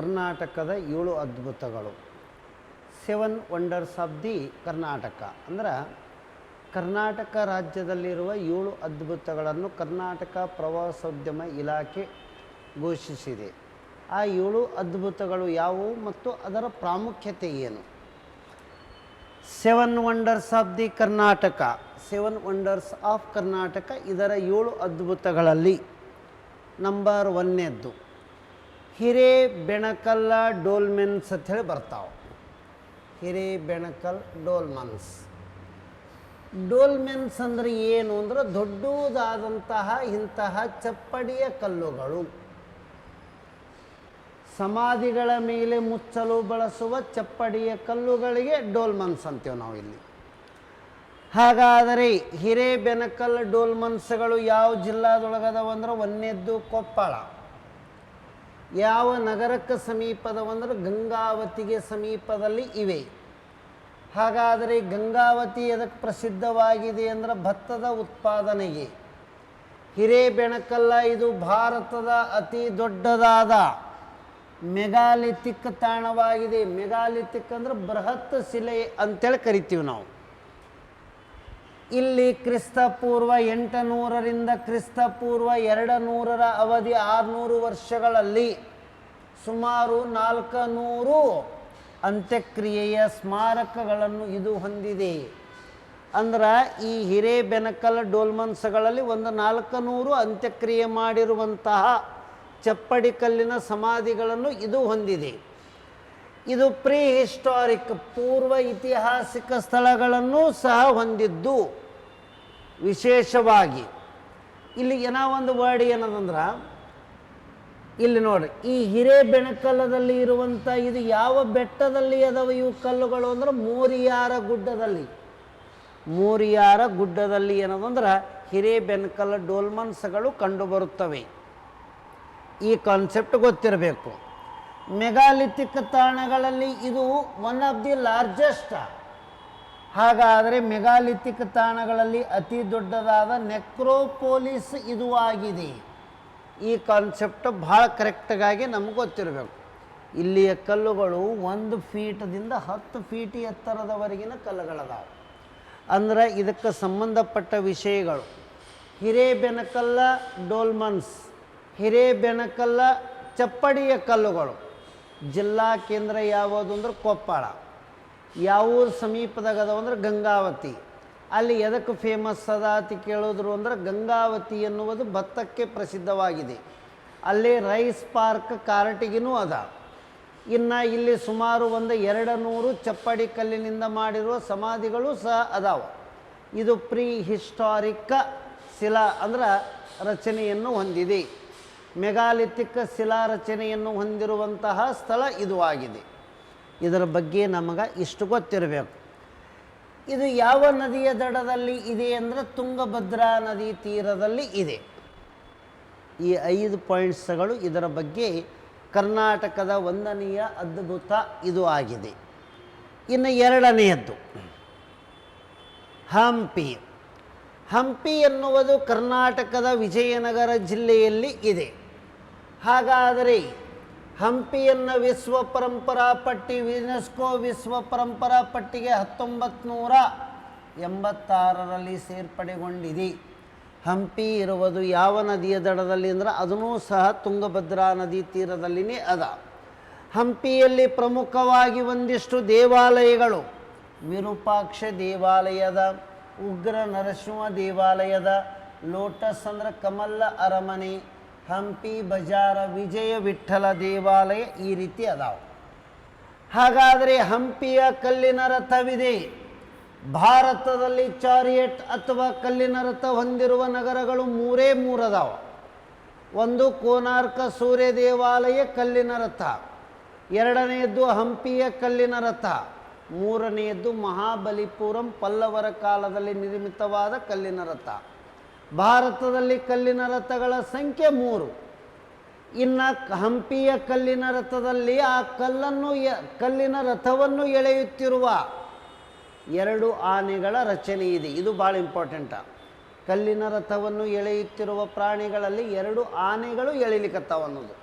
ಕರ್ನಾಟಕದ ಏಳು ಅದ್ಭುತಗಳು. Seven wonders of the Karnataka. ಅಂದ್ರೆ ಕರ್ನಾಟಕ ರಾಜ್ಯದಲ್ಲಿರುವ ಏಳು ಅದ್ಭುತಗಳನ್ನು ಕರ್ನಾಟಕ ಪ್ರವಾಸೋದ್ಯಮ ಇಲಾಖೆ ಘೋಷಿಸಿದೆ. ಆ ಏಳು ಅದ್ಭುತಗಳು ಯಾವುವು ಮತ್ತು ಅದರ ಪ್ರಾಮುಖ್ಯತೆ ಏನು? Seven wonders of the Karnataka. Seven wonders of Karnataka ಇದರ ಏಳು ಅದ್ಭುತಗಳಲ್ಲಿ ನಂಬರ್ ಒಂದನೇದ್ದು ಹಿರೇ ಬೆಣಕಲ್ಲ ಡೋಲ್ಮೆನ್ಸ್ ಅಂಥೇಳಿ ಬರ್ತಾವೆ. ಹಿರೆ ಬೆಣಕಲ್ ಡೋಲ್ಮನ್ಸ್. ಡೋಲ್ಮೆನ್ಸ್ ಅಂದರೆ ಏನು? ಅಂದ್ರೆ ದೊಡ್ಡದಾದಂತಹ ಇಂತಹ ಚಪ್ಪಡಿಯ ಕಲ್ಲುಗಳು. ಸಮಾಧಿಗಳ ಮೇಲೆ ಮುಚ್ಚಲು ಬಳಸುವ ಚಪ್ಪಡಿಯ ಕಲ್ಲುಗಳಿಗೆ ಡೋಲ್ಮನ್ಸ್ ಅಂತೀವಿ ನಾವು ಇಲ್ಲಿ. ಹಾಗಾದರೆ ಹಿರೇಬೆನಕಲ್ ಡೋಲ್ಮನ್ಸ್ಗಳು ಯಾವ ಜಿಲ್ಲಾದೊಳಗದವಂದ್ರೆ ಒಂದನೇದ್ದು ಕೊಪ್ಪಳ. ಯಾವ ನಗರಕ್ಕೆ ಸಮೀಪದವಂದ್ರೆ ಗಂಗಾವತಿಗೆ ಸಮೀಪದಲ್ಲಿ ಇವೆ. ಹಾಗಾದರೆ ಗಂಗಾವತಿ ಅದಕ್ಕೆ ಪ್ರಸಿದ್ಧವಾಗಿದೆ ಅಂದರೆ ಭತ್ತದ ಉತ್ಪಾದನೆಗೆ. ಹಿರೇಬೆಣಕಲ್ಲ ಇದು ಭಾರತದ ಅತಿ ದೊಡ್ಡದಾದ ಮೆಗಾಲಿಥಿಕ್ ತಾಣವಾಗಿದೆ. ಮೆಗಾಲಿಥಿಕ್ ಅಂದ್ರೆ ಬೃಹತ್ ಶಿಲೆ ಅಂತೇಳಿ ಕರಿತೀವಿ ನಾವು. ಇಲ್ಲಿ ಕ್ರಿಸ್ತ ಪೂರ್ವ ಎಂಟುನೂರರಿಂದ ಕ್ರಿಸ್ತ ಪೂರ್ವ ಎರಡು ನೂರರ ಅವಧಿ ಆರುನೂರು ವರ್ಷಗಳಲ್ಲಿ ಸುಮಾರು ನಾಲ್ಕು ನೂರು ಅಂತ್ಯಕ್ರಿಯೆಯ ಸ್ಮಾರಕಗಳನ್ನು ಇದು ಹೊಂದಿದೆ. ಅಂದ್ರೆ ಈ ಹಿರೇಬೆನಕಲ್ ಡೋಲ್ಮನ್ಸ್ಗಳಲ್ಲಿ ಒಂದು ನಾಲ್ಕು ನೂರು ಅಂತ್ಯಕ್ರಿಯೆ ಮಾಡಿರುವಂತಹ ಚಪ್ಪಡಿ ಕಲ್ಲಿನ ಸಮಾಧಿಗಳನ್ನು ಇದು ಹೊಂದಿದೆ. ಇದು ಪ್ರೀ ಹಿಸ್ಟಾರಿಕ್ ಪೂರ್ವ ಇತಿಹಾಸಿಕ ಸ್ಥಳಗಳನ್ನು ಸಹ ಹೊಂದಿದ್ದು. ವಿಶೇಷವಾಗಿ ಇಲ್ಲಿ ಏನೋ ಒಂದು ವರ್ಡ್ ಏನದಂದ್ರೆ, ಇಲ್ಲಿ ನೋಡಿ ಈ ಹಿರೇಬೆಣಕಲ್ಲದಲ್ಲಿ ಇರುವಂಥ ಇದು ಯಾವ ಬೆಟ್ಟದಲ್ಲಿ ಅದಾವ ಇವು ಕಲ್ಲುಗಳು ಅಂದ್ರೆ ಮೋರಿಯಾರ ಗುಡ್ಡದಲ್ಲಿ. ಮೋರಿಯಾರ ಗುಡ್ಡದಲ್ಲಿ ಏನದಂದ್ರೆ ಹಿರೇಬೆಣಕಲ್ ಡೋಲ್ಮನ್ಸ್ಗಳು ಕಂಡುಬರುತ್ತವೆ ಈ ಕಾನ್ಸೆಪ್ಟ್ ಗೊತ್ತಿರಬೇಕು. ಮೆಗಾಲಿಥಿಕ್ ತಾಣಗಳಲ್ಲಿ ಇದು ಒನ್ ಆಫ್ ದಿ ಲಾರ್ಜೆಸ್ಟ್ ಹಾಗಾದರೆ ಮೆಗಾಲಿಥಿಕ್ ತಾಣಗಳಲ್ಲಿ ಅತಿ ದೊಡ್ಡದಾದ ನೆಕ್ರೋಪೋಲಿಸ್ ಇದು ಆಗಿದೆ. ಈ ಕಾನ್ಸೆಪ್ಟ್ ಭಾಳ ಕರೆಕ್ಟಾಗಿ ನಮ್ಗೆ ಗೊತ್ತಿರಬೇಕು. ಇಲ್ಲಿಯ ಕಲ್ಲುಗಳು ಒಂದು ಫೀಟದಿಂದ ಹತ್ತು ಫೀಟ್ ಎತ್ತರದವರೆಗಿನ ಕಲ್ಲುಗಳದಾವ. ಅಂದ್ರೆ ಇದಕ್ಕೆ ಸಂಬಂಧಪಟ್ಟ ವಿಷಯಗಳು. ಹಿರೇಬೆನಕಲ್ಲ ಡೋಲ್ಮನ್ಸ್, ಹಿರೇಬೆನಕಲ್ಲ ಚಪ್ಪಡಿಯ ಕಲ್ಲುಗಳು. ಜಿಲ್ಲಾ ಕೇಂದ್ರ ಯಾವುದು ಅಂದ್ರೆ ಕೊಪ್ಪಳ. ಯಾವ ಸಮೀಪದಾಗ ಅದಾವ ಅಂದ್ರೆ ಗಂಗಾವತಿ. ಅಲ್ಲಿ ಎದಕ್ಕೆ ಫೇಮಸ್ ಅದ ಅಂತ ಕೇಳಿದ್ರು ಅಂದ್ರೆ ಗಂಗಾವತಿ ಎನ್ನುವುದು ಭತ್ತಕ್ಕೆ ಪ್ರಸಿದ್ಧವಾಗಿದೆ. ಅಲ್ಲಿ ರೈಸ್ ಪಾರ್ಕ್ ಕಾರಟಿಗಿನೂ ಅದ. ಇನ್ನು ಇಲ್ಲಿ ಸುಮಾರು ಒಂದು ಎರಡು ನೂರು ಚಪ್ಪಡಿ ಕಲ್ಲಿನಿಂದ ಮಾಡಿರುವ ಸಮಾಧಿಗಳು ಸಹ ಅದಾವ. ಇದು ಪ್ರೀ ಹಿಸ್ಟಾರಿಕ ಶಿಲಾ ಅಂದ್ರೆ ರಚನೆಯನ್ನು ಹೊಂದಿದೆ. ಮೆಗಾಲಿಥಿಕ್ ಶಿಲಾ ರಚನೆಯನ್ನು ಹೊಂದಿರುವಂತಹ ಸ್ಥಳ ಇದು ಆಗಿದೆ. ಇದರ ಬಗ್ಗೆ ನಮಗೆ ಇಷ್ಟು ಗೊತ್ತಿರಬೇಕು. ಇದು ಯಾವ ನದಿಯ ದಡದಲ್ಲಿ ಇದೆ ಅಂದರೆ ತುಂಗಭದ್ರಾ ನದಿ ತೀರದಲ್ಲಿ ಇದೆ. ಈ ಐದು ಪಾಯಿಂಟ್ಸ್ಗಳು ಇದರ ಬಗ್ಗೆ ಕರ್ನಾಟಕದ ಒಂದನೆಯ ಅದ್ಭುತ ಇದು ಆಗಿದೆ. ಇನ್ನು ಎರಡನೆಯದ್ದು, ಹಂಪಿ. ಹಂಪಿ ಎನ್ನುವುದು ಕರ್ನಾಟಕದ ವಿಜಯನಗರ ಜಿಲ್ಲೆಯಲ್ಲಿ ಇದೆ. ಹಾಗಾದರೆ ಹಂಪಿಯನ್ನು ವಿಶ್ವ ಪರಂಪರಾ ಪಟ್ಟಿ, ಯುನೆಸ್ಕೋ ವಿಶ್ವ ಪರಂಪರಾ ಪಟ್ಟಿಗೆ ಹತ್ತೊಂಬತ್ತು ನೂರ ಎಂಬತ್ತಾರರಲ್ಲಿ ಸೇರ್ಪಡೆಗೊಂಡಿದೆ. ಹಂಪಿ ಇರುವುದು ಯಾವ ನದಿಯ ದಡದಲ್ಲಿ ಅಂದ್ರೆ ಅದನ್ನೂ ಸಹ ತುಂಗಭದ್ರಾ ನದಿ ತೀರದಲ್ಲಿನೇ ಅದ. ಹಂಪಿಯಲ್ಲಿ ಪ್ರಮುಖವಾಗಿ ಒಂದಿಷ್ಟು ದೇವಾಲಯಗಳು, ವಿರೂಪಾಕ್ಷ ದೇವಾಲಯದ, ಉಗ್ರ ನರಸಿಂಹ ದೇವಾಲಯದ, ಲೋಟಸ್ ಅಂದರೆ ಕಮಲ್ಲ ಅರಮನೆ ಹಂಪಿ ಬಜಾರ ವಿಜಯ ವಿಠಲ ದೇವಾಲಯ ಈ ರೀತಿ ಅದಾವ. ಹಾಗಾದರೆ ಹಂಪಿಯ ಕಲ್ಲಿನ ರಥವಿದೆ. ಭಾರತದಲ್ಲಿ ಚಾರಿಯಟ್ ಅಥವಾ ಕಲ್ಲಿನ ರಥ ಹೊಂದಿರುವ ನಗರಗಳು ಮೂರೇ ಮೂರದಾವ ಒಂದು ಕೋನಾರ್ಕ ಸೂರ್ಯ ದೇವಾಲಯ ಕಲ್ಲಿನ ರಥ, ಎರಡನೆಯದ್ದು ಹಂಪಿಯ ಕಲ್ಲಿನ ರಥ, ಮೂರನೆಯದ್ದು ಮಹಾಬಲಿಪುರಂ ಪಲ್ಲವರ ಕಾಲದಲ್ಲಿ ನಿರ್ಮಿತವಾದ ಕಲ್ಲಿನ ರಥ. ಭಾರತದಲ್ಲಿ ಕಲ್ಲಿನ ರಥಗಳ ಸಂಖ್ಯೆ ಮೂರು. ಇನ್ನು ಹಂಪಿಯ ಕಲ್ಲಿನ ರಥದಲ್ಲಿ ಆ ಕಲ್ಲನ್ನು ಕಲ್ಲಿನ ರಥವನ್ನು ಎಳೆಯುತ್ತಿರುವ ಎರಡು ಆನೆಗಳ ರಚನೆ ಇದೆ. ಇದು ಭಾಳ ಇಂಪಾರ್ಟೆಂಟ ಕಲ್ಲಿನ ರಥವನ್ನು ಎಳೆಯುತ್ತಿರುವ ಪ್ರಾಣಿಗಳಲ್ಲಿ ಎರಡು ಆನೆಗಳು ಎಳಿಲಿಕ್ಕತ್ತಾವ ಅನ್ನೋದು.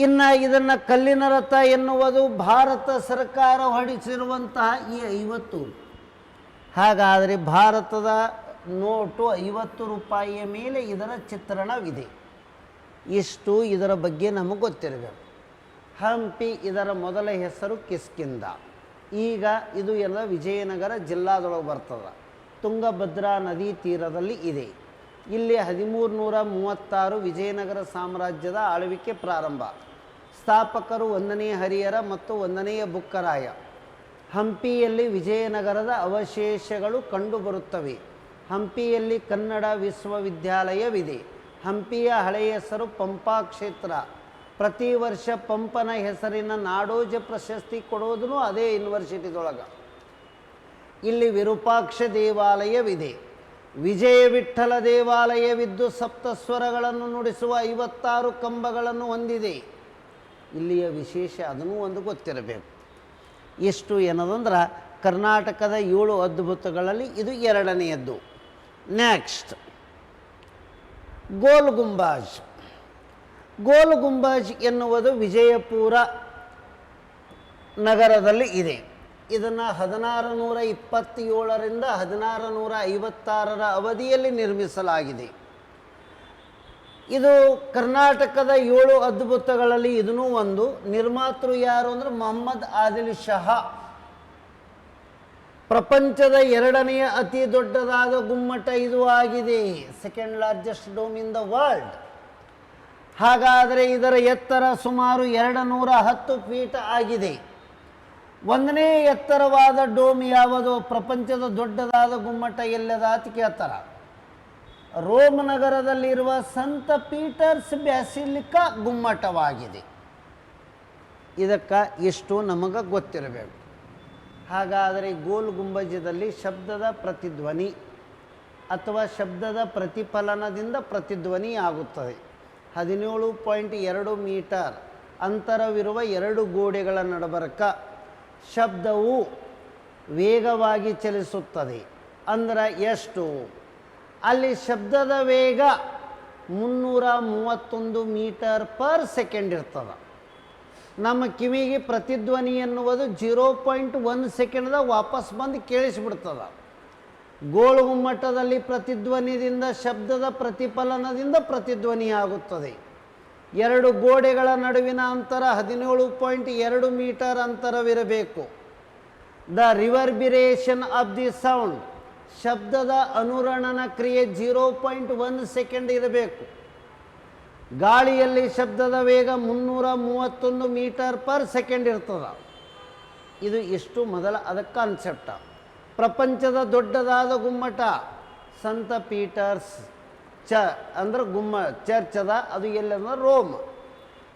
ಇನ್ನು ಇದನ್ನು ಕಲ್ಲಿನ ರಥ ಎನ್ನುವುದು ಭಾರತ ಸರ್ಕಾರ ಹೊಡಿಸಿರುವಂತಹ ಈ ಐವತ್ತು. ಹಾಗಾದರೆ ಭಾರತದ ನೋಟು ಐವತ್ತು ರೂಪಾಯಿಯ ಮೇಲೆ ಇದರ ಚಿತ್ರಣವಿದೆ. ಇಷ್ಟು ಇದರ ಬಗ್ಗೆ ನಮಗೆ ಗೊತ್ತಿರಬೇಕು. ಹಂಪಿ ಇದರ ಮೊದಲ ಹೆಸರು ಕಿಸ್ಕಿಂದ ಈಗ ಇದು ಎಲ್ಲ ವಿಜಯನಗರ ಜಿಲ್ಲಾದೊಳಗೆ ಬರ್ತದೆ. ತುಂಗಭದ್ರಾ ನದಿ ತೀರದಲ್ಲಿ ಇದೆ. ಇಲ್ಲಿ ಹದಿಮೂರು ನೂರ ಮೂವತ್ತಾರು ವಿಜಯನಗರ ಸಾಮ್ರಾಜ್ಯದ ಆಳ್ವಿಕೆ ಪ್ರಾರಂಭ. ಸ್ಥಾಪಕರು ಒಂದನೇ ಹರಿಯರ ಮತ್ತು ಒಂದನೆಯ ಬುಕ್ಕರಾಯ. ಹಂಪಿಯಲ್ಲಿ ವಿಜಯನಗರದ ಅವಶೇಷಗಳು ಕಂಡುಬರುತ್ತವೆ. ಹಂಪಿಯಲ್ಲಿ ಕನ್ನಡ ವಿಶ್ವವಿದ್ಯಾಲಯವಿದೆ. ಹಂಪಿಯ ಹಳೆಯ ಹೆಸರು ಪಂಪಾ ಕ್ಷೇತ್ರ. ಪ್ರತಿ ವರ್ಷ ಪಂಪನ ಹೆಸರಿನ ನಾಡೋಜ ಪ್ರಶಸ್ತಿ ಕೊಡೋದನ್ನು ಅದೇ ಯೂನಿವರ್ಸಿಟಿದೊಳಗೆ. ಇಲ್ಲಿ ವಿರೂಪಾಕ್ಷ ದೇವಾಲಯವಿದೆ. ವಿಜಯ ವಿಠ್ಠಲ ದೇವಾಲಯವಿದ್ದು ಸಪ್ತಸ್ವರಗಳನ್ನು ನುಡಿಸುವ ಐವತ್ತಾರು ಕಂಬಗಳನ್ನು ಹೊಂದಿದೆ. ಇಲ್ಲಿಯ ವಿಶೇಷ ಅದನ್ನು ಒಂದು ಗೊತ್ತಿರಬೇಕು. ಎಷ್ಟು ಏನದಂದ್ರೆ ಕರ್ನಾಟಕದ ಏಳು ಅದ್ಭುತಗಳಲ್ಲಿ ಇದು ಎರಡನೆಯದ್ದು. ನೆಕ್ಸ್ಟ್ ಗೋಲ್ ಗುಂಬಾಜ್ ಗೋಲ್ ಗುಂಬಾಜ್ ಎನ್ನುವುದು ವಿಜಯಪುರ ನಗರದಲ್ಲಿ ಇದೆ. ಇದನ್ನು ಹದಿನಾರು ನೂರ ಇಪ್ಪತ್ತೇಳರಿಂದ ಹದಿನಾರು ನೂರ ಐವತ್ತಾರರ ಅವಧಿಯಲ್ಲಿ ನಿರ್ಮಿಸಲಾಗಿದೆ. ಇದು ಕರ್ನಾಟಕದ ಏಳು ಅದ್ಭುತಗಳಲ್ಲಿ ಇದನ್ನೂ ಒಂದು. ನಿರ್ಮಾತೃ ಯಾರು ಅಂದರೆ ಮೊಹಮ್ಮದ್ ಆದಿಲ್ ಶಹಾ. ಪ್ರಪಂಚದ ಎರಡನೆಯ ಅತಿ ದೊಡ್ಡದಾದ ಗುಮ್ಮಟ ಇದು ಆಗಿದೆ second largest dome in the world ಹಾಗಾದರೆ ಇದರ ಎತ್ತರ ಸುಮಾರು ಎರಡು ನೂರ ಹತ್ತು ಫೀಟ್ ಆಗಿದೆ. ಒಂದನೇ ಎತ್ತರವಾದ ಡೋಮ್ ಯಾವುದು? ಪ್ರಪಂಚದ ದೊಡ್ಡದಾದ ಗುಮ್ಮಟ ಎಲ್ಲದ ಅಂತ ಕೇಳ್ತಾರ ರೋಮ್ ನಗರದಲ್ಲಿರುವ ಸಂತ ಪೀಟರ್ಸ್ ಬ್ಯಾಸಿಲಿಕಾ ಗುಮ್ಮಟವಾಗಿದೆ. ಇದಕ್ಕೆ ಇಷ್ಟು ನಮಗೆ ಗೊತ್ತಿರಬೇಕು. ಹಾಗಾದರೆ ಗೋಲ್ ಗುಂಬಜದಲ್ಲಿ ಶಬ್ದದ ಪ್ರತಿಧ್ವನಿ ಅಥವಾ ಶಬ್ದದ ಪ್ರತಿಫಲನದಿಂದ ಪ್ರತಿಧ್ವನಿ ಆಗುತ್ತದೆ. ಹದಿನೇಳು ಪಾಯಿಂಟ್ ಎರಡು ಮೀಟರ್ ಅಂತರವಿರುವ ಎರಡು ಗೋಡೆಗಳ ನಡಬರ್ಕ ಶಬ್ದವು ವೇಗವಾಗಿ ಚಲಿಸುತ್ತದೆ. ಅಂದರೆ ಎಷ್ಟು? ಅಲ್ಲಿ ಶಬ್ದದ ವೇಗ ಮುನ್ನೂರ ಮೂವತ್ತೊಂದು ಮೀಟರ್ ಪರ್ ಸೆಕೆಂಡ್ ಇರ್ತದೆ. ನಮ್ಮ ಕಿವಿಗೆ ಪ್ರತಿಧ್ವನಿ ಎನ್ನುವುದು ಜೀರೋ ಪಾಯಿಂಟ್ ಒನ್ ಸೆಕೆಂಡ್ದಾಗ ವಾಪಸ್ ಬಂದು ಕೇಳಿಸ್ಬಿಡ್ತದೆ. ಗೋಳು ಗುಮ್ಮಟದಲ್ಲಿ ಪ್ರತಿಧ್ವನಿದಿಂದ, ಶಬ್ದದ ಪ್ರತಿಫಲನದಿಂದ ಪ್ರತಿಧ್ವನಿ ಆಗುತ್ತದೆ. ಎರಡು ಗೋಡೆಗಳ ನಡುವಿನ ಅಂತರ ಹದಿನೇಳು ಪಾಯಿಂಟ್ ಎರಡು metre ಅಂತರವಿರಬೇಕು. The reverberation of the sound, ಶಬ್ದದ ಅನುರಣನ ಕ್ರಿಯೆ ಜೀರೋ ಪಾಯಿಂಟ್ ಒನ್ ಸೆಕೆಂಡ್ ಇರಬೇಕು. ಗಾಳಿಯಲ್ಲಿ ಶಬ್ದದ ವೇಗ ಮುನ್ನೂರ ಮೂವತ್ತೊಂದು ಮೀಟರ್ ಪರ್ ಸೆಕೆಂಡ್ ಇರ್ತದ. ಇದು ಇಷ್ಟು ಮೊದಲ ಅದ ಕಾನ್ಸೆಪ್ಟ ಪ್ರಪಂಚದ ದೊಡ್ಡದಾದ ಗುಮ್ಮಟ, ಸಂತ ಪೀಟರ್ಸ್ ಚ, ಅಂದ್ರೆ ಗುಮ್ಮ, ಚರ್ಚ್ ಅದ, ಅದು ಎಲ್ಲಂದ್ರೆ ರೋಮ್.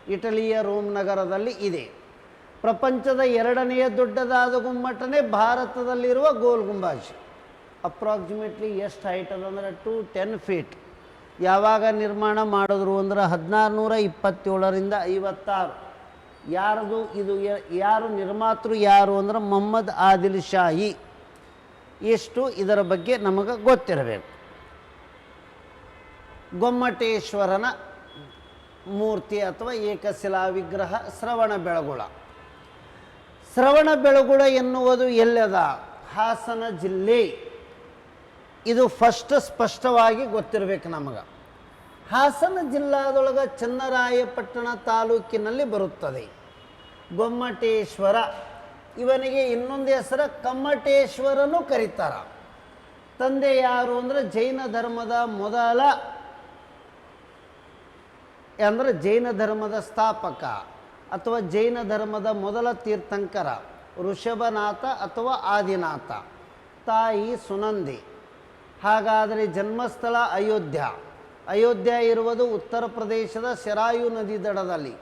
ಇಟಲಿಯ ರೋಮ್ ನಗರದಲ್ಲಿ ಇದೆ. ಪ್ರಪಂಚದ ಎರಡನೆಯ ದೊಡ್ಡದಾದ ಗುಮ್ಮಟನೇ ಭಾರತದಲ್ಲಿರುವ ಗೋಲ್ ಗುಂಬಾಜ್. ಅಪ್ರಾಕ್ಸಿಮೇಟ್ಲಿ ಎಷ್ಟು ಹೈಟ್ ಅದ ಅಂದ್ರೆ ಟು ಟೆನ್ ಫೀಟ್ ಯಾವಾಗ ನಿರ್ಮಾಣ ಮಾಡಿದ್ರು ಅಂದ್ರೆ ಹದಿನಾರು ನೂರ ಇಪ್ಪತ್ತೇಳರಿಂದ ಐವತ್ತಾರು. ಯಾರದು ಇದು ಯಾರು ನಿರ್ಮಾತೃ ಯಾರು ಅಂದ್ರೆ ಮೊಹಮ್ಮದ್ ಆದಿಲ್ ಶಾಹಿ. ಎಷ್ಟು ಇದರ ಬಗ್ಗೆ ನಮಗೆ ಗೊತ್ತಿರಬೇಕು. ಗೊಮ್ಮಟೇಶ್ವರನ ಮೂರ್ತಿ ಅಥವಾ ಏಕಶಿಲಾ ವಿಗ್ರಹ ಶ್ರವಣ ಬೆಳಗುಳ. ಶ್ರವಣ ಬೆಳಗುಳ ಎನ್ನುವುದು ಎಲ್ಲದ? ಹಾಸನ ಜಿಲ್ಲೆ. ಇದು ಫಸ್ಟ್ ಸ್ಪಷ್ಟವಾಗಿ ಗೊತ್ತಿರಬೇಕು ನಮಗೆ. ಹಾಸನ ಜಿಲ್ಲಾದೊಳಗೆ ಚನ್ನರಾಯಪಟ್ಟಣ ತಾಲೂಕಿನಲ್ಲಿ ಬರುತ್ತದೆ. ಗೊಮ್ಮಟೇಶ್ವರ. ಇವನಿಗೆ ಇನ್ನೊಂದು ಹೆಸರು ಕಮ್ಮಟೇಶ್ವರನು ಕರೀತಾರ. ತಂದೆ ಯಾರು ಅಂದರೆ ಜೈನ ಧರ್ಮದ ಮೊದಲ ಅಂದರೆ ಜೈನ ಧರ್ಮದ ಸ್ಥಾಪಕ ಅಥವಾ ಜೈನ ಧರ್ಮದ ಮೊದಲ ತೀರ್ಥಂಕರ ಋಷಭನಾಥ ಅಥವಾ ಆದಿನಾಥ. ತಾಯಿ ಸುನಂದಿ. ಹಾಗಾದರೆ ಜನ್ಮಸ್ಥಳ ಅಯೋಧ್ಯ. ಅಯೋಧ್ಯ ಇರುವುದು ಉತ್ತರ ಪ್ರದೇಶದ ಶರಾಯು ನದಿ ದಡದಲ್ಲಿ.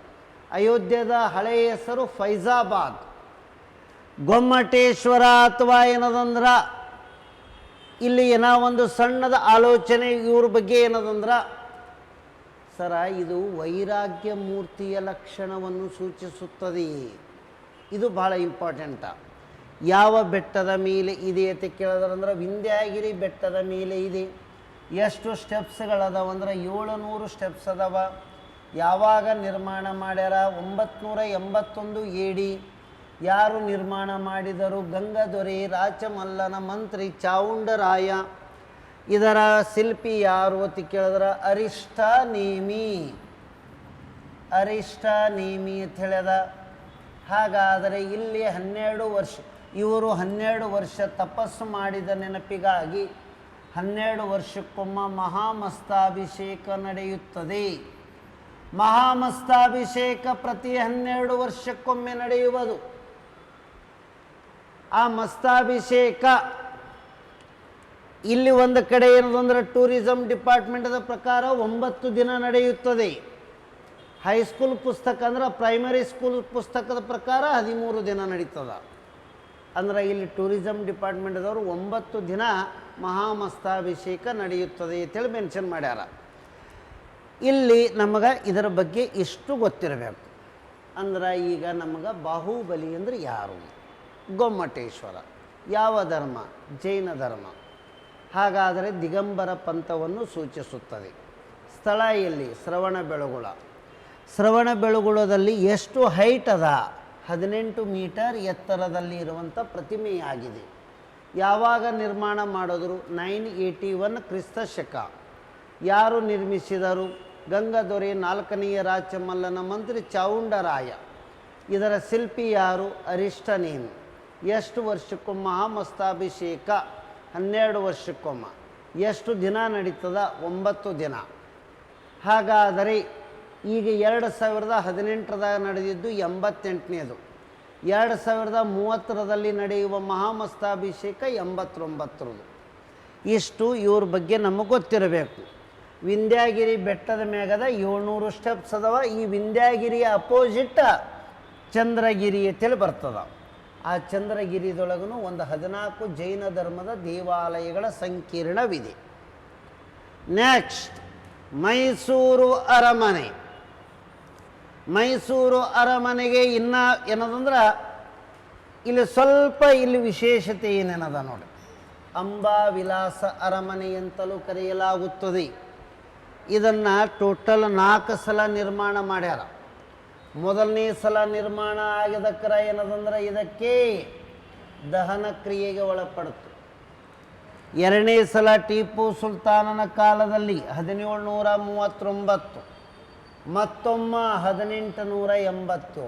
ಅಯೋಧ್ಯದ ಹಳೆಯ ಹೆಸರು ಫೈಜಾಬಾದ್. ಗೊಮ್ಮಟೇಶ್ವರ ಅಥವಾ ಏನದಂದ್ರ, ಇಲ್ಲಿ ಏನೋ ಒಂದು ಸಣ್ಣದ ಆಲೋಚನೆ ಇವ್ರ ಬಗ್ಗೆ ಏನದಂದ್ರ, ಸರ ಇದು ವೈರಾಗ್ಯ ಮೂರ್ತಿಯ ಲಕ್ಷಣವನ್ನು ಸೂಚಿಸುತ್ತದೆ. ಇದು ಬಹಳ ಇಂಪಾರ್ಟೆಂಟ ಯಾವ ಬೆಟ್ಟದ ಮೇಲೆ ಇದೆ ಅಂತ ಕೇಳಿದ್ರಂದ್ರೆ ವಿಂಧ್ಯಾಗಿರಿ ಬೆಟ್ಟದ ಮೇಲೆ ಇದೆ. ಎಷ್ಟು ಸ್ಟೆಪ್ಸ್ಗಳದಾವ ಅಂದ್ರೆ ಏಳುನೂರು ಸ್ಟೆಪ್ಸ್ ಅದಾವ. ಯಾವಾಗ ನಿರ್ಮಾಣ ಮಾಡ್ಯಾರ? ಒಂಬತ್ನೂರ ಎಂಬತ್ತೊಂದು ಎಡಿ ಯಾರು ನಿರ್ಮಾಣ ಮಾಡಿದರು? ಗಂಗಾಧೊರೆ ರಾಚಮಲ್ಲನ ಮಂತ್ರಿ, ಚಾವುಂಡರಾಯ. ಇದರ ಶಿಲ್ಪಿ ಯಾರು ಅಂತ ಕೇಳಿದ್ರೆ? ಅರಿಷ್ಟ ನೇಮಿ ಅರಿಷ್ಟ ನೇಮಿ ಅಂತ ಹೇಳ್ಯದ. ಹಾಗಾದರೆ ಇಲ್ಲಿ ಹನ್ನೆರಡು ವರ್ಷ ಇವರು ಹನ್ನೆರಡು ವರ್ಷ ತಪಸ್ಸು ಮಾಡಿದ ನೆನಪಿಗಾಗಿ ಹನ್ನೆರಡು ವರ್ಷಕ್ಕೊಮ್ಮ ಮಹಾಮಸ್ತಾಭಿಷೇಕ ನಡೆಯುತ್ತದೆ. ಮಹಾಮಸ್ತಾಭಿಷೇಕ ಪ್ರತಿ ಹನ್ನೆರಡು ವರ್ಷಕ್ಕೊಮ್ಮೆ ನಡೆಯುವುದು. ಆ ಮಸ್ತಾಭಿಷೇಕ ಇಲ್ಲಿ ಒಂದು ಕಡೆ ಏನದಂದ್ರೆ ಟೂರಿಸಂ ಡಿಪಾರ್ಟ್ಮೆಂಟದ ಪ್ರಕಾರ ಒಂಬತ್ತು ದಿನ ನಡೆಯುತ್ತದೆ. ಹೈಸ್ಕೂಲ್ ಪುಸ್ತಕ ಅಂದ್ರೆ ಪ್ರೈಮರಿ ಸ್ಕೂಲ್ ಪುಸ್ತಕದ ಪ್ರಕಾರ ಹದಿಮೂರು ದಿನ ನಡೀತದ. ಅಂದ್ರೆ ಇಲ್ಲಿ ಟೂರಿಸಮ್ ಡಿಪಾರ್ಟ್ಮೆಂಟ್ದವರು ಒಂಬತ್ತು ದಿನ ಮಹಾಮಸ್ತಾಭಿಷೇಕ ನಡೆಯುತ್ತದೆ ಅಂತೇಳಿ ಮೆನ್ಷನ್ ಮಾಡ್ಯಾರ. ಇಲ್ಲಿ ನಮಗೆ ಇದರ ಬಗ್ಗೆ ಇಷ್ಟು ಗೊತ್ತಿರಬೇಕು. ಅಂದ್ರೆ ಈಗ ನಮಗೆ ಬಾಹುಬಲಿ ಅಂದರೆ ಯಾರು? ಗೊಮ್ಮಟೇಶ್ವರ. ಯಾವ ಧರ್ಮ? ಜೈನ ಧರ್ಮ. ಹಾಗಾದರೆ ದಿಗಂಬರ ಪಂಥವನ್ನು ಸೂಚಿಸುತ್ತದೆ. ಸ್ಥಳ ಎಲ್ಲಿ? ಶ್ರವಣ ಬೆಳಗುಳ. ಶ್ರವಣ ಬೆಳಗುಳದಲ್ಲಿ ಎಷ್ಟು ಹೈಟ್ ಅದ? ಹದಿನೆಂಟು ಮೀಟರ್ ಎತ್ತರದಲ್ಲಿ ಇರುವಂಥ ಪ್ರತಿಮೆಯಾಗಿದೆ. ಯಾವಾಗ ನಿರ್ಮಾಣ ಮಾಡಿದ್ರು? ನೈನ್ ಏಯ್ಟಿ ಒನ್ ಕ್ರಿಸ್ತ ಶಕ. ಯಾರು ನಿರ್ಮಿಸಿದರು? ಗಂಗಾಧೊರೆ ನಾಲ್ಕನೆಯ ರಾಚಮಲ್ಲನ ಮಂತ್ರಿ ಚೌಂಡರಾಯ ಇದರ ಶಿಲ್ಪಿ ಯಾರು? ಅರಿಷ್ಟನೇನು. ಎಷ್ಟು ವರ್ಷಕ್ಕೊಮ್ಮ ಮಸ್ತಾಭಿಷೇಕ? ಹನ್ನೆರಡು ವರ್ಷಕ್ಕೊಮ್ಮ. ಎಷ್ಟು ದಿನ ನಡೀತದ? ಒಂಬತ್ತು ದಿನ. ಹಾಗಾದರೆ ಈಗ ಎರಡು ಸಾವಿರದ ಹದಿನೆಂಟರದಾಗ ನಡೆದಿದ್ದು ಎಂಬತ್ತೆಂಟನೇದು. ಎರಡು ಸಾವಿರದ ಮೂವತ್ತರದಲ್ಲಿ ನಡೆಯುವ ಮಹಾಮಸ್ತಾಭಿಷೇಕ ಎಂಬತ್ತೊಂಬತ್ತರದು. ಇಷ್ಟು ಇವ್ರ ಬಗ್ಗೆ ನಮಗೆ ಗೊತ್ತಿರಬೇಕು. ವಿಂಧ್ಯಾಗಿರಿ ಬೆಟ್ಟದ ಮ್ಯಾಗದ ಏಳ್ನೂರು ಸ್ಟೆಪ್ಸ್ ಅದಾವ. ಈ ವಿಂಧ್ಯಾಗಿರಿಯ ಅಪೋಸಿಟ್ ಚಂದ್ರಗಿರಿ ಅಂತೇಳಿ ಬರ್ತದ. ಆ ಚಂದ್ರಗಿರಿದೊಳಗೂ ಒಂದು ಹದಿನಾಲ್ಕು ಜೈನ ಧರ್ಮದ ದೇವಾಲಯಗಳ ಸಂಕೀರ್ಣವಿದೆ. ನೆಕ್ಸ್ಟ್ ಮೈಸೂರು ಅರಮನೆ. ಮೈಸೂರು ಅರಮನೆಗೆ ಇನ್ನ ಏನದಂದ್ರೆ ಇಲ್ಲಿ ಸ್ವಲ್ಪ ಇಲ್ಲಿ ವಿಶೇಷತೆ ಏನೇನದ ನೋಡಿ. ಅಂಬಾ ವಿಲಾಸ ಅರಮನೆ ಅಂತಲೂ ಕರೆಯಲಾಗುತ್ತದೆ. ಇದನ್ನು ಟೋಟಲ್ ನಾಲ್ಕು ಸಲ ನಿರ್ಮಾಣ ಮಾಡ್ಯಾರ. ಮೊದಲನೇ ಸಲ ನಿರ್ಮಾಣ ಆಗಿದಕ್ಕರ ಏನದಂದ್ರೆ ಇದಕ್ಕೆ ದಹನ ಕ್ರಿಯೆಗೆ ಒಳಪಡ್ತು. ಎರಡನೇ ಸಲ ಟಿಪ್ಪು ಸುಲ್ತಾನನ ಕಾಲದಲ್ಲಿ ಹದಿನೇಳು ನೂರ ಮೂವತ್ತೊಂಬತ್ತು. ಮತ್ತೊಮ್ಮ ಹದಿನೆಂಟು ನೂರ ಎಂಬತ್ತು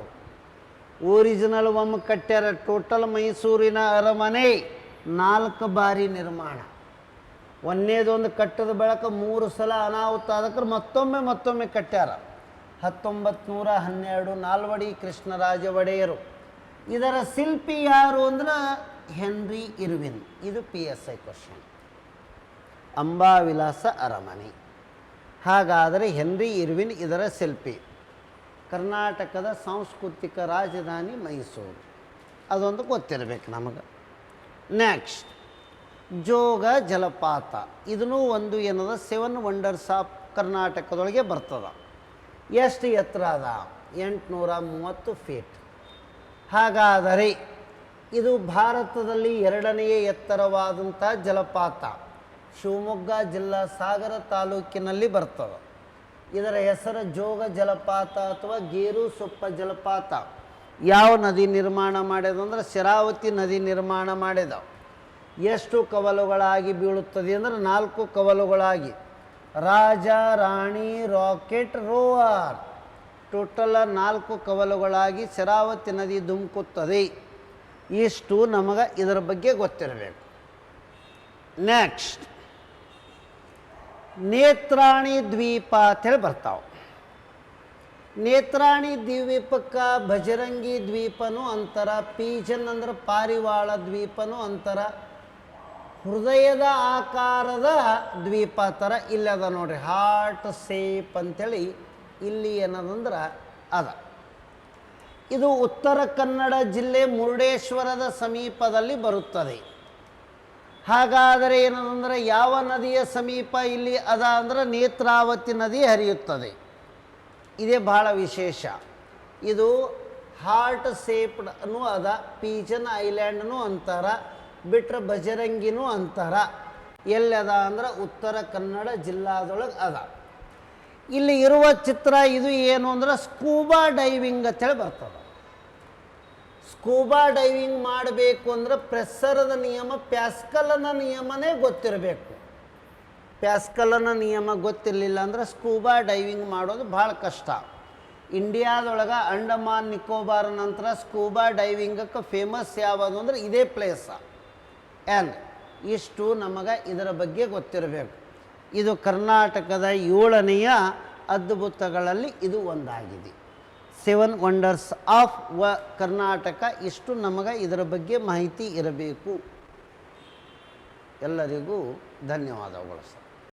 ಒರಿಜಿನಲ್ ಒಮ್ಮೆ ಕಟ್ಟ್ಯಾರ ಟೋಟಲ್ ಮೈಸೂರಿನ ಅರಮನೆ ನಾಲ್ಕು ಬಾರಿ ನಿರ್ಮಾಣ. ಒಂದನೇದೊಂದು ಕಟ್ಟದ ಬೆಳಕ ಮೂರು ಸಲ ಅನಾಹುತ ಅದಕ್ಕೆ ಮತ್ತೊಮ್ಮೆ ಮತ್ತೊಮ್ಮೆ ಕಟ್ಟ್ಯಾರ. ಹತ್ತೊಂಬತ್ತು ನೂರ ಹನ್ನೆರಡು ನಾಲ್ವಡಿ ಕೃಷ್ಣರಾಜ ಒಡೆಯರು ಇದರ ಶಿಲ್ಪಿ ಯಾರು ಅಂದ್ರೆ ಹೆನ್ರಿ ಇರ್ವಿನ್. ಇದು P S I question Ambavilas ಅರಮನೆ. ಹಾಗಾದರೆ ಹೆನ್ರಿ ಇರ್ವಿನ್ ಇದರ ಶಿಲ್ಪಿ. ಕರ್ನಾಟಕದ ಸಾಂಸ್ಕೃತಿಕ ರಾಜಧಾನಿ ಮೈಸೂರು. ಅದೊಂದು ಗೊತ್ತಿರಬೇಕು ನಮಗೆ. ನೆಕ್ಸ್ಟ್ ಜೋಗ ಜಲಪಾತ. ಇದೂ ಒಂದು ಏನದ? ಸೆವೆನ್ ವಂಡರ್ಸ್ ಆಫ್ ಕರ್ನಾಟಕದೊಳಗೆ ಬರ್ತದ. ಎಷ್ಟು ಎತ್ತರ ಅದ? ಎಂಟುನೂರ ಮೂವತ್ತು ಫೀಟ್ ಹಾಗಾದರೆ ಇದು ಭಾರತದಲ್ಲಿ ಎರಡನೆಯ ಎತ್ತರವಾದಂಥ ಜಲಪಾತ. ಶಿವಮೊಗ್ಗ ಜಿಲ್ಲಾ ಸಾಗರ ತಾಲೂಕಿನಲ್ಲಿ ಬರ್ತದೆ ಇದರ ಹೆಸರು ಜೋಗ ಜಲಪಾತ ಅಥವಾ ಗೇರು ಸೊಪ್ಪ ಜಲಪಾತ. ಯಾವ ನದಿ ನಿರ್ಮಾಣ ಮಾಡ್ಯದಂದ್ರೆ ಶರಾವತಿ ನದಿ ನಿರ್ಮಾಣ ಮಾಡಿದ ಎಷ್ಟು ಕವಲುಗಳಾಗಿ ಬೀಳುತ್ತದೆ ಅಂದರೆ ನಾಲ್ಕು ಕವಲುಗಳಾಗಿ. Raja, Rani, Rocket, Rover. Total ನಾಲ್ಕು ಕವಲುಗಳಾಗಿ ಶರಾವತಿ ನದಿ ಧುಮುಕುತ್ತದೆ. ಇಷ್ಟು ನಮಗೆ ಇದರ ಬಗ್ಗೆ ಗೊತ್ತಿರಬೇಕು. ನೆಕ್ಸ್ಟ್. ನೇತ್ರಾಣಿ ದ್ವೀಪ ಅಂತೇಳಿ ಬರ್ತಾವೆ. ನೇತ್ರಾಣಿ ದ್ವೀಪಕ್ಕೆ ಭಜರಂಗಿ ದ್ವೀಪನೂ ಅಂತರ, ಪೀಜನ್ ಅಂದ್ರೆ ಪಾರಿವಾಳ ದ್ವೀಪನೂ ಅಂತಾರ, ಹೃದಯದ ಆಕಾರದ ದ್ವೀಪ ಥರ ಇಲ್ಲದ ನೋಡ್ರಿ ಹಾರ್ಟ್ ಸೇಪ್ ಅಂಥೇಳಿ ಇಲ್ಲಿ ಏನದಂದ್ರೆ ಅದ. ಇದು ಉತ್ತರ ಕನ್ನಡ ಜಿಲ್ಲೆ ಮುರುಡೇಶ್ವರದ ಸಮೀಪದಲ್ಲಿ ಬರುತ್ತದೆ. ಹಾಗಾದರೆ ಏನದಂದ್ರೆ ಯಾವ ನದಿಯ ಸಮೀಪ ಇಲ್ಲಿ ಅದ ಅಂದ್ರೆ ನೇತ್ರಾವತಿ ನದಿ ಹರಿಯುತ್ತದೆ. ಇದೇ ಬಹಳ ವಿಶೇಷ. ಇದು ಹಾರ್ಟ್ ಸೇಪ್ಡ್ ಅನ್ನು ಅದ, ಪೀಜನ್ ಐಲ್ಯಾಂಡ್ನೂ ಅಂತಾರ, ಬಿಟ್ರೆ ಬಜರಂಗಿನೂ ಅಂತಾರ. ಎಲ್ಲದ ಅಂದ್ರೆ ಉತ್ತರ ಕನ್ನಡ ಜಿಲ್ಲಾದೊಳಗೆ ಅದ. ಇಲ್ಲಿ ಇರುವ ಚಿತ್ರ ಇದು ಏನು ಅಂದ್ರೆ ಸ್ಕೂಬಾ ಡೈವಿಂಗ್ ಅಂತೇಳಿ ಬರ್ತದೆ. ಸ್ಕೂಬಾ ಡೈವಿಂಗ್ ಮಾಡಬೇಕು ಅಂದ್ರೆ ಪ್ರೆಸ್ಸರದ ನಿಯಮ, ಪ್ಯಾಸ್ಕಲನ ನಿಯಮನೇ ಗೊತ್ತಿರಬೇಕು. ಪ್ಯಾಸ್ಕಲನ ನಿಯಮ ಗೊತ್ತಿರಲಿಲ್ಲ ಅಂದ್ರೆ ಸ್ಕೂಬಾ ಡೈವಿಂಗ್ ಮಾಡೋದು ಭಾಳ ಕಷ್ಟ. ಇಂಡಿಯಾದೊಳಗೆ ಅಂಡಮಾನ್, ನಿಕೋಬಾರ್ ನಂತರ ಸ್ಕೂಬಾ ಡೈವಿಂಗಕ್ಕೆ ಫೇಮಸ್ ಯಾವುದು ಅಂದ್ರೆ ಇದೇ ಪ್ಲೇಸ. ಆ್ಯನ್ ಇಷ್ಟು ನಮಗೆ ಇದರ ಬಗ್ಗೆ ಗೊತ್ತಿರಬೇಕು. ಇದು ಕರ್ನಾಟಕದ ಏಳನೆಯ ಅದ್ಭುತಗಳಲ್ಲಿ ಇದು ಒಂದಾಗಿದೆ. ಸೆವೆನ್ ವಂಡರ್ಸ್ ಆಫ್ ವ ಕರ್ನಾಟಕ ಇಷ್ಟು ನಮಗೆ ಇದರ ಬಗ್ಗೆ ಮಾಹಿತಿ ಇರಬೇಕು. ಎಲ್ಲರಿಗೂ ಧನ್ಯವಾದಗಳು ಸರ್.